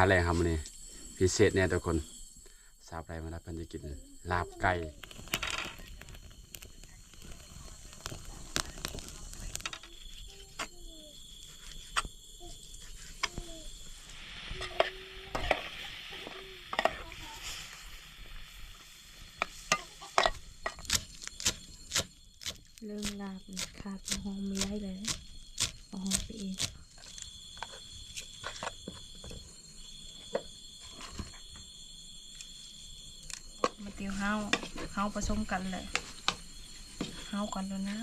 อาหารแรงครับวันนี้พิเศษเนี่ยทุกคนสาวไรมาแล้วเพิ่นจะกินลาบไก่ เริ่มลาบขาดหอมไม่ได้เลยเอาหอมไปเองมาเตียวเฮาเฮาผสมกันเลยเฮากันแล้วนะ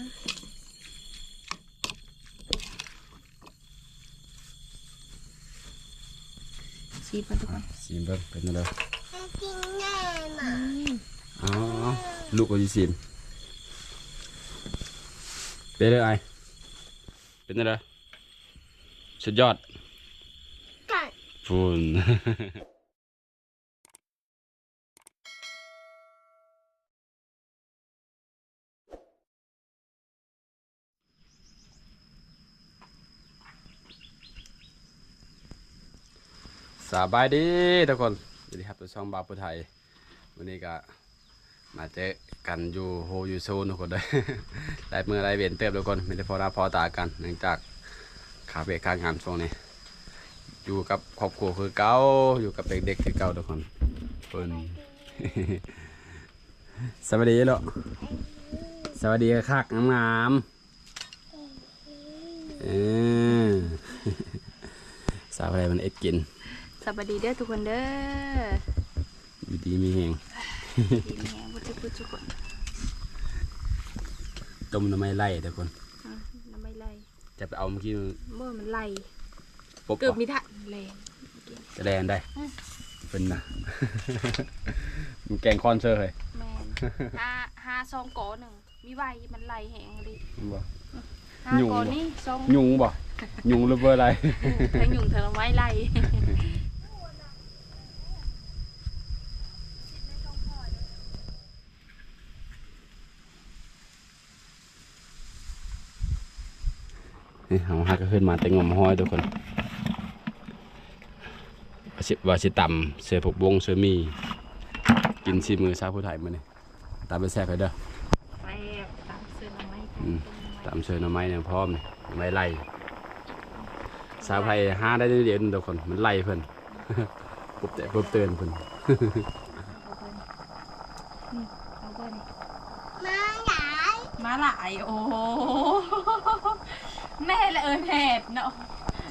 ชีพมาทุกคนซีมเบิ่งเป็นอะไรกินแน่มาอ๋อลูกก็สิซีมเป็นเลยไอเป็นอะไรสุดยอดกัดฟูน บายดีทุกคนสวัสดีครับตัวช่องบาปูไทยวันนี้ก็มาเจอกันอยู่โฮยูโซนทุกคนเลยได้เมื่อไรเวียนเติบทุกคนไม่ได้พอหน้าพอตากันเนื่องจากขาเบรกข้างงานช่วงนี้ อยู่กับครอบครัวคือเก่าอยู่กับเด็กๆคือเก่าทุกคนเพิ่นสวัสดีลูกสวัสดีคักงามเออสาวอะไรมันเอ็ดกิน สวัสดีเด้อทุกคนเด้ออยู่ดีมีแหงดีแม่พุทธพุทธทุกคนต้มน้ำไม่ไล่ทุกคนอะน้ำไม่ไล่จะไปเอาเมื่อกี้เมื่อมันไล่ปุ๊บเกือบก่อนมีทันแรงจะแดนได้เป็นนะมันแกงคอนเซอร์เลยแมนห้าห้าซองโกหนึ่งมีใบมันไล่แหงดิบ่ห้ายุงโกบ่นี่ซองยุงบ่ยุงหรือเบอร์อะไรทั้งยุงทั้งไม้ไล่ นี่เอาหักก็ขึ้นมาแต่งมห้อยทุกคนว่าสิว่าสิต่ำเสือผกวงเสือมี กินชีมือชาวผู้ไทยมาเนี่ยตามไปแซ่บไปเด้อไปตามเสื้อน้ำไม้อืมตามเสือหน่อไม้เนี่ยพร้อมนี่หน่อไม้ไล่สาวไทยห้าได้เดียวทุกคนมันไล่เพิ่นปุ๊บแต่ปุ๊บเตือนเพิ่นเอาเบิ้ลมาหลาย มาหลาย โอ้โห แม่ละเอิญแหดเนาะ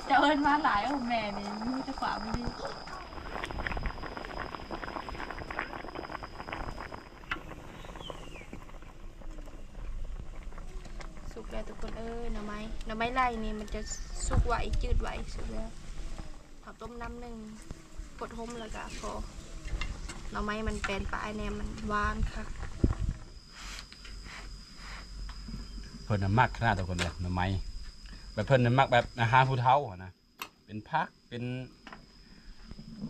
จะเอิญมาหลายโอ้แม่นี่ไม่รู้จะฝาไม่ดีสุกแล้วทุกคนเอ้ยหน่อไม้หน่อไม้ไล่นี่มันจะสุกไหวจืดไหวสุกแล้วผักต้มน้ำหนึ่งกดห่มแล้วก็พอหน่อไม้มันเป็นปลายเนี่ยมันหวานค่ะเพิ่นน่ะมักขนาดทุกคนเลยหน่อไม้ แบบเพิ่นน่ะมักแบบอาหารผู้เฒ่าอะนะเป็นพักเป็น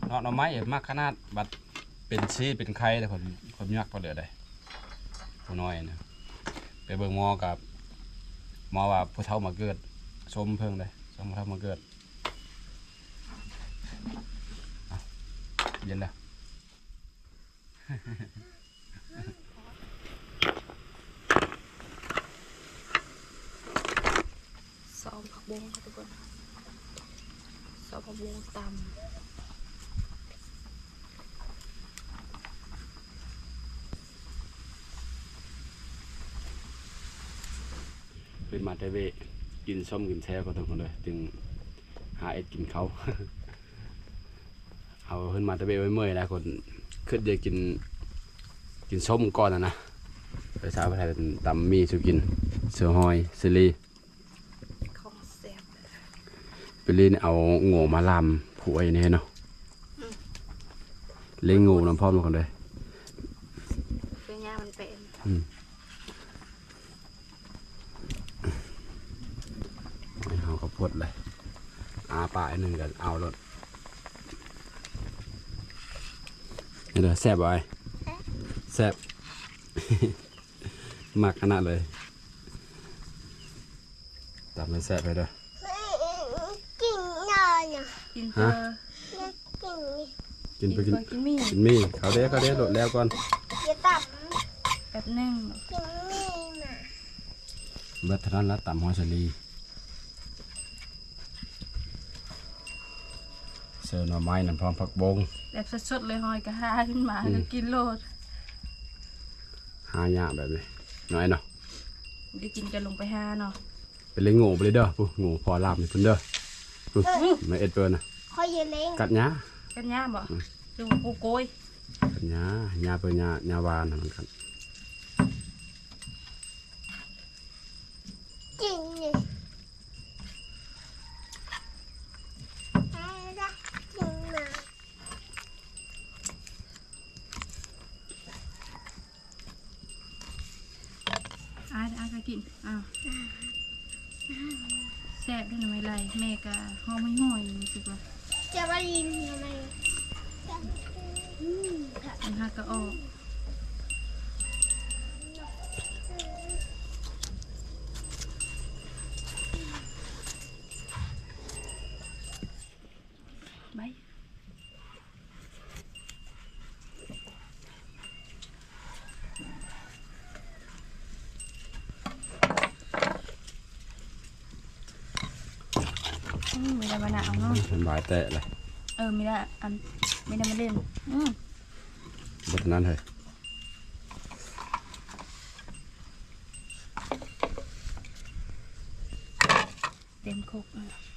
เนาะหน่อไม้มักขนาดบัดเป็นชีเป็นไข่แต่คนคนยักพอเหลือได้ผู้น้อยนะไปเบิ่งหมอกับหมอว่าผู้เฒ่ามาเกิดชมเพิ่งเลยชมผู้เฒ่ามาเกิดเอาเย็นแล้ว ซอมผัก บงค่ะทุกคนซอมผักบงตเป็นมาเทเวกินส้มกินแซ่ก็ทุกคนเลยจึงหาเอ็ดกินเขา เอาขึ้นมาเทเวไว้เมื่อยแล้วคนขึ้นเดี๋ยวกินกินส้มก่อนนะนะไปสาวไปไทยเป็นตำมีสุกิน เสือหอยเซรีำของแซ่บ ไปเล่นเอาโง่มาลามผัวอย่างนี้เนาะเล่นงูน้ำพร้อมทุกคนเลยเพื่อย่ามันเป็นให้เอาข้าวโพดเลย อาปลาอันหนึ่งกันเอารถนี่เด้อแซ่บไอ้แซ่บมากขนาดเลยตามไปแซ่บไปเด้อกินนอนอะ กินเจฮะอกิกินไปกินก่อนกินมีกินมีเขาเด้เขาเด้โดดแล้วก่อนจะตับแป๊บหนึงกินนี่มาเบิดเท่านั้นละตำหัวสลีเสิร์ฟหน่อไม้นั่นพร้อมผักบงแบบสดๆเลยหอยกระหาขึ้นมาก็กินโลดหายากแบบนี้น้อยเนาะเดี๋ยวกินกันลงไปหาเนาะเป็นเลยโง่ไปเลยเด้อผู้โง่พอลาบนี่เพิ่นเด้อผู้ ไม่เอ็ดเปิ้นนะคอยยืนเล้งกัดหญ้ากันย่าบ่ดูกูโกยกัดหญ้าหญ้าเปิ้นหญ้าหญ้าวานนั่นมันกันกินนี่ไปละกินมาอายอายก็กินอ้าว แซ่บด้วยนะไม่ไรแม่ก็หอมไม่ห่อยรู้สึกว่าจะมาลินทำไมอืมค่ะ มันหักก็ออกไป อืมไม่ได้มาหนาวเนาะมันบายแตะเลยเออไม่ได้อันไม่ได้มาเล่นอืมเบิดเท่านั้นเฮ้ยเต็มคุกอะอ่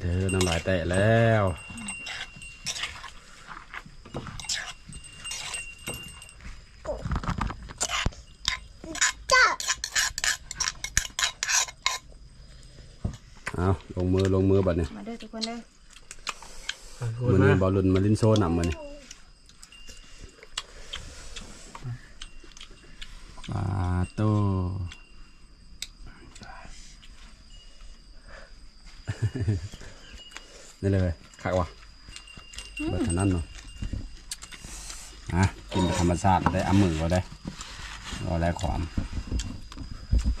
เด้อน้ำลายแตะแล้วจ้าเอาลงมือลงมือบัดนี้มาเด้อทุกคนเด้อมือนี้บอลลุนมาลินโซนำมือนี้ปลาโต นี่เลยขากวะ เบิดเท่านั้นเนาะอะกินแบบธรรมชาติได้อ้ำมือก็ได้รอแลขวาม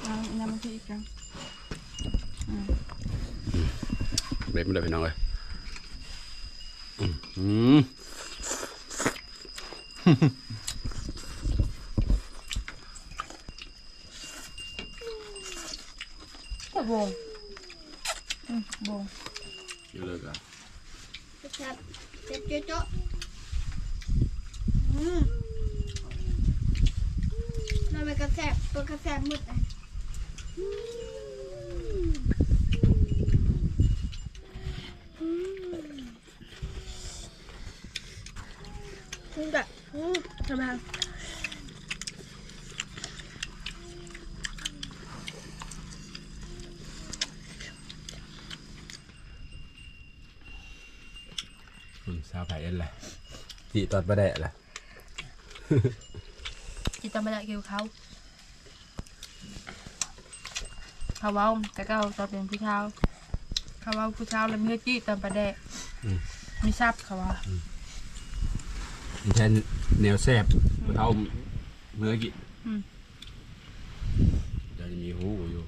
เอาน้ำมันคืออีกครั้งเบ็ดไม่ได้พี่น้องเลยอืมอืมโอ้โบงอืมโบง อยู่เลยกัน ครับ เจ็บเจ๊ะอืมเราไปกระแสบตัวกระแสบมืดอะอืมแบบอืมทำไม คุณซาวไผ่เอ็นเลย จีตอดประแดะเลยจิตตามไปละเกี่ยวเขาเขาเว้าแต่ก็เอาตอนเป็นผู้เช้าเขาเว้าผู้เช้าแล้วมีจี้ตอนประแดกมีซับเขาว่ามันแทนแนวแซบผู้เท่าเมื่อกี้อืมเดี๋ยวจะมีหูอยู่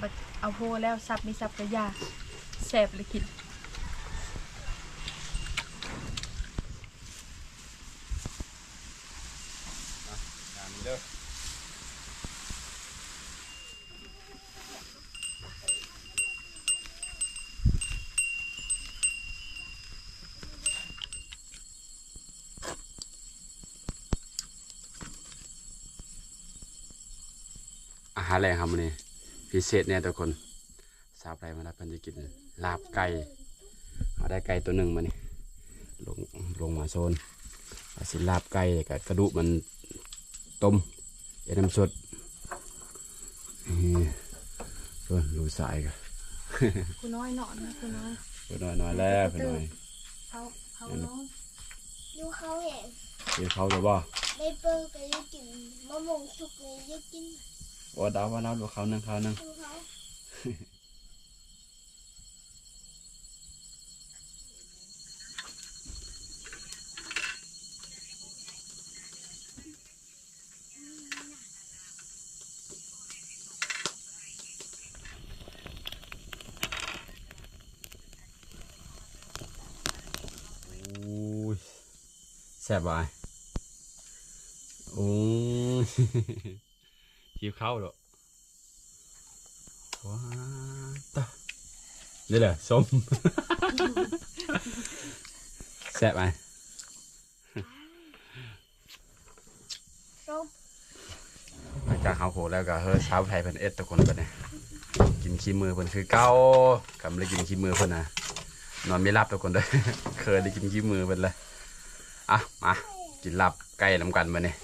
บัดเอาโพแล้วซับมีซับก็ยาแสบเลยกินาหารแรงครับวันนี้พิเศษเนี่ยทุกคนซาวไผ่มาแล้วเพิ่นจะกินลาบไก่เอาได้ไก่ตัวหนึ่งมานี่ลงลงมาโซนเอาสิลาบไก่กับกระดูกมันต้มเอ็นน้ำสดนี่เพิ่นดูสายกันกูน้อยเนาะนะกูน้อยเพิ่นน้อยน้อยแล้วเพิ่นน้อยเขาเขาน้อยดูเขาเห็นกินเขาหรือบ่ดได้เปิดก็ได้กินมะม่วงสุกเลยได้กิน โอ้ดาวว่าดาวดูเขาหนึงเขาหนึงโอ้ยแซ่บบ่ายโอ้ หิวข้าวเหรอว้าตะนี่แหละส้มแซ่บไหมส้มหลังจากเขาโหแล้วก็เฮ้ยเช้าไทยเพิ่นเอ็ดทุกคนไปเนี่ยกินขี้มือเพิ่นคือเก้ากำเลยกินขี้มือเพิ่นนะนอนไม่รับทุกคนเลยเคยได้กินขี้มือเพิ่นเลยอะมากินลาบไก่นำกันมาเนี่ย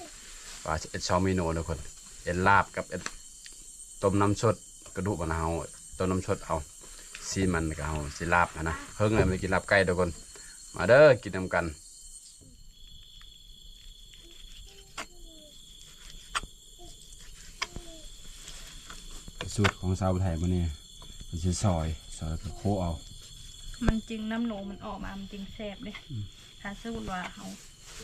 ว่าเอ็ดชอมเมนูทุกคน เอ็ดลาบกับเอ็ดต้มน้ำชดกระดูกมันเอาต้มน้ำชดเอาซีมันก็เอาซีลาบนะนะเพิ่งเลยมากินลาบไก่ทุกคนมาเด้อกินนำกันสูตรของสาวไทยมันนี่มันจะซอยซอยแล้วก็โคเอา มันจึงน้ำหนูมันออกมา มันจึงแซ่บเลยถ้าสมมติว่าเขา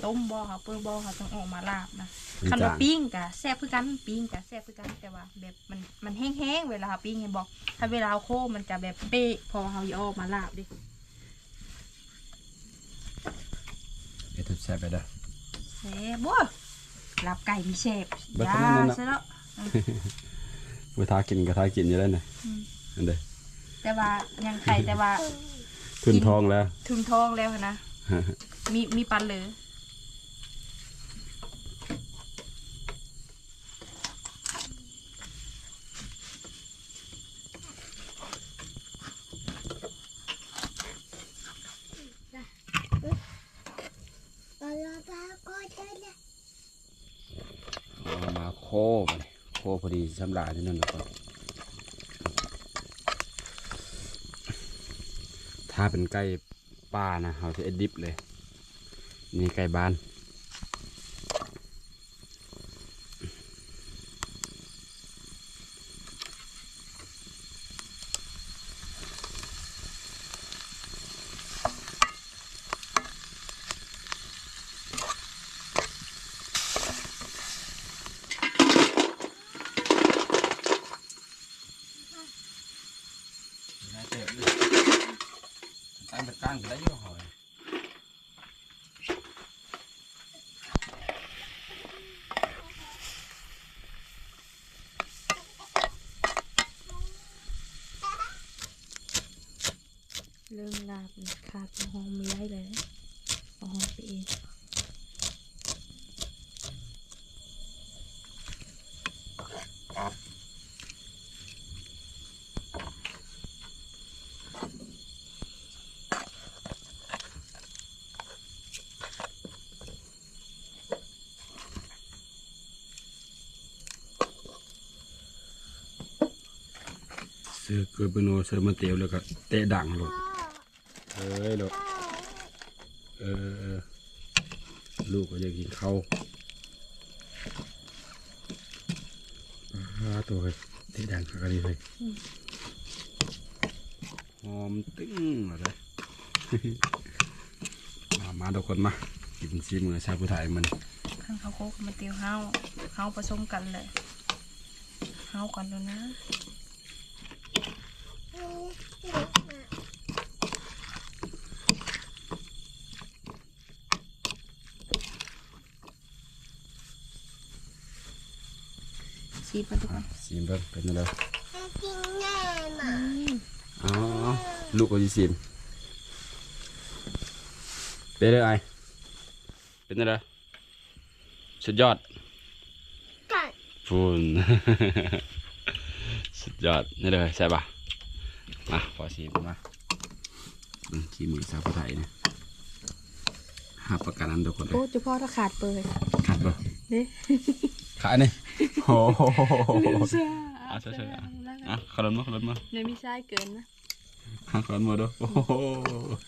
ต้มบ่เขาเปื่อยบ่เขาต้องออกมาลาบนะเป็นคันจาว่านปิ้งกะแซ่บคือกันปิ้งกะแซ่บคือกันแต่ว่า แบบมันมันแห้งๆเวลาเราปิ้งไงบอก ถ้าเวลาเอาโคมันจะแบบเป๊ะพอเขาเอาออกมาลาบดิเอ็ดแซ่บไปเด้อแซ่บบ่ลาบไก่มีแซ่บเบิดยาเท่านั้นน่ะซะแล้วเวลากินก็ทากินอยู่แล้วนะอืมอันเด้อแต่ว่ายังไข่แต่ว่า ขึ้นท้องแล้ว ถึงท้องแล้วนะ มีมีปันเลยตอนเราตาก็ได้นะเอามาโคมาเลยโคพอดีสำหรับที่นั่นทุกคน ถ้าเป็นไก่ป่านะเขาจะอดดิบเลย นี่ไก่บ้าน ตั้งแต่กลางได้ยังหอย เริ่มลาบขาดหอมมีไรเลยหอมไปเองเสือเกลือเปโนเสือมาเตียวแล้วก็เตะดังลง อ้ยลูกเออเออลูกก็จะกินข้าวอาตัวเฮ้ยเตะดังกันดีเลยหอมตึ้งอะไรมามาทุกคนมากินซีมือชาผู้ไทยมันข้างเขาโคกมาเตียวเฮาเฮาผสมกันเลยเฮาก่อนดูนะ ทุกคอะนซีมเบิ้งเป็นอะไรกินแน่มาอ๋อลูกก็จะซีมเป็นอะไรไอเป็นอะไรสุดยอดกัดฟูนสุดยอดนี่เลยใช่ปะมาขอซีมมาอืมขี้มือสาวผู้ไทยเนี่ยหาประกันนั้นทุกคนเลยโอ้จุพ่อถ้าขาดเปิดขาดปะ เด้ขาดนี่โอ้โหอะอะใช่ใช่อะอะขลนมาขลนมาเดี๋ยวมีไส้เกินนะอะขลนมาดูโอ้โห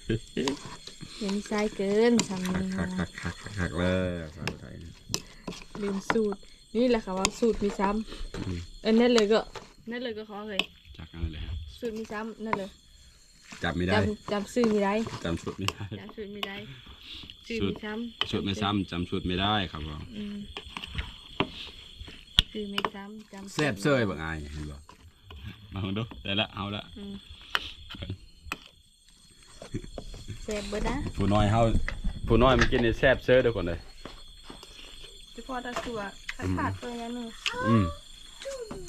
เดี๋ยวมีไส้เกินทำนี่คักคันะกคักคักคักเลยสาวผู้ไทยเนี่ยลืมสูตรนี่แหละค่ะว่าสูตรมีซ้อืมำเออนั่นเลยก็นั่นเลยก็ขอเลยจากนั้นเลยครับสูตรมีซ้ำนั่นเลยจับไม่ได้จำจำซื้อไม่ได้จำชุดไม่ได้จำสูตรไม่ได้ สูตรสูตมีรซ้ำชุดไม่ซ้ำจำชุดไม่ได้ครับผมอืมสูตรไม่ซ้ำจำแซ่บเซยบางอายเห็นบ่มาลองดูได้ละเอาละอืมแซ่บเบิดนะผู้น้อยเฮาผู้น้อยมันกินนี่แซ่บเซยเด้อคนเลยเฉพาะตะสัวขาดขาดตัวอย่างหนึงอืม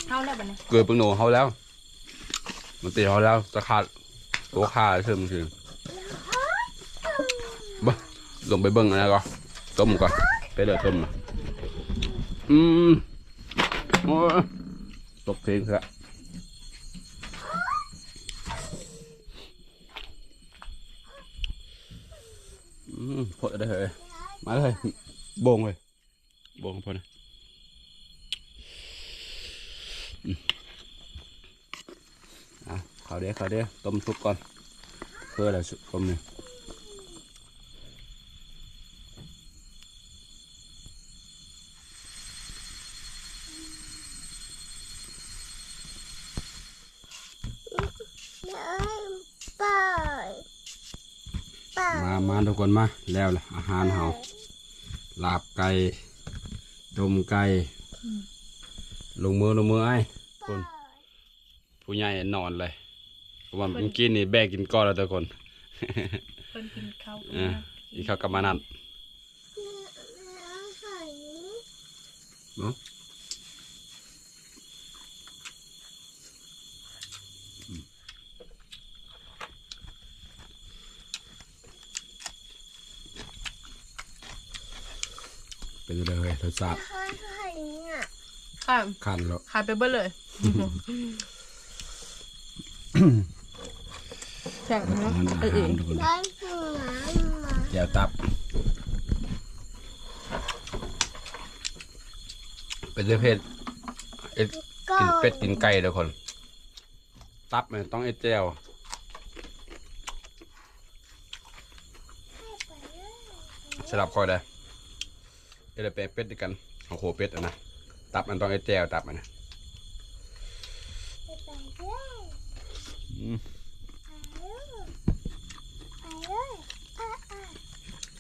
เท่าแล้วบัดนี้เกิดเป็นหนูเฮาแล้ว มันตีเฮาแล้วจะขาดตัวขาดเชื่อมคือบ่ ลงไปเบิ่งนนั้นก่อนต้มก่อนไปเดือดต้มนะอืมโอ้ตกเพลงซะอืมพอได้เลยมาเลยบงเลยบงพอนะอะเขาเดียวเขาเดียวต้มซุปก่อนเพื่ออะไรซุปต้มนี่ไปไป มามาทุ กคนมาแล้วล่ะอาหารเฮาลาบไก่ต้มไก่ลงมือลงมือไอ้คนผู้ใหญ่นอนเลยเพราะว่าเมื่อกี้นี่แบกกินก้อนแล้วทุกคนเพิ่นกินข้าวอ่าอีกข้าวกับมานัดใส่เนาะ เป็นยังไงเลยรสชาติใส่ใส่เนี่ยค่ะคันแล้ว ขายไปเบิดเลยแซ่บนะอาหารอาเออเอหารอทุกคนได้หัวมาแจวตับ เป็นประเภทเอ็ดก็กินเป็ดกินไก่ทุกคน ตับมันต้องเอ็ดแจวสลับคอยได้ เอเดเป็ดเป็ดด้วยกันของโคเป็ดอะนะตับมันต้องไอ้แจวตับมันนะ ไปด้วย อืม ไปเลยไปเลยอะอะ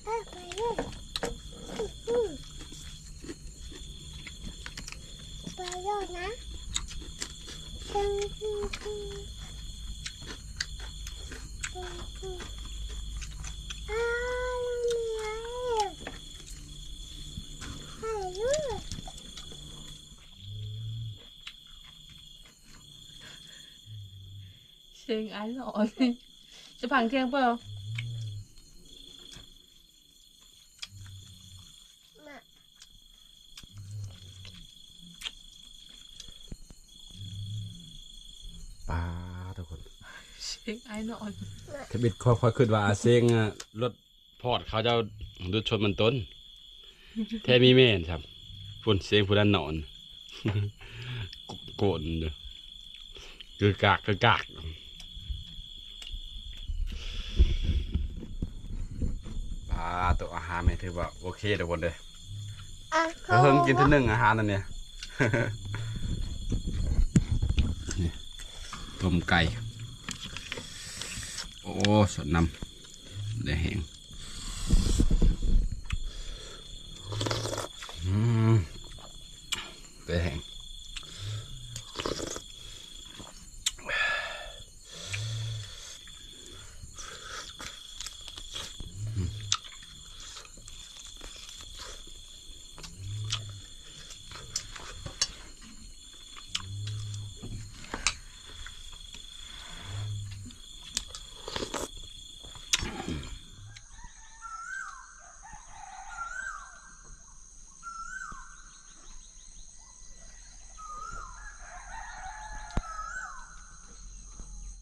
อะไปเลยอืมไปเลยนะตึงตึงตึงตึงตึงอ้าวมีอะไรไปเลย เสียงไอ้หน่อยจะพังเที่ยงเปล่ามาปลาทุกคนเสียงไอ้หน่อยขบิดค่อยๆขึ้นว่าอาเซงอะรถพอดเขาเจ้ารถชนมันต้น แท้มีแม่นครับพุ่นเสียงผู้นั้นนอนโกนเด้อคือกากคือกากปลา ตัวอาหารไม่ถือว่าโอเคทุกคนเลยอะเพิ่งกินทีหนึ่งอาหารนั่นเนี่ยนี่ต้มไก่ โอ้สดน้ำได้แห้ง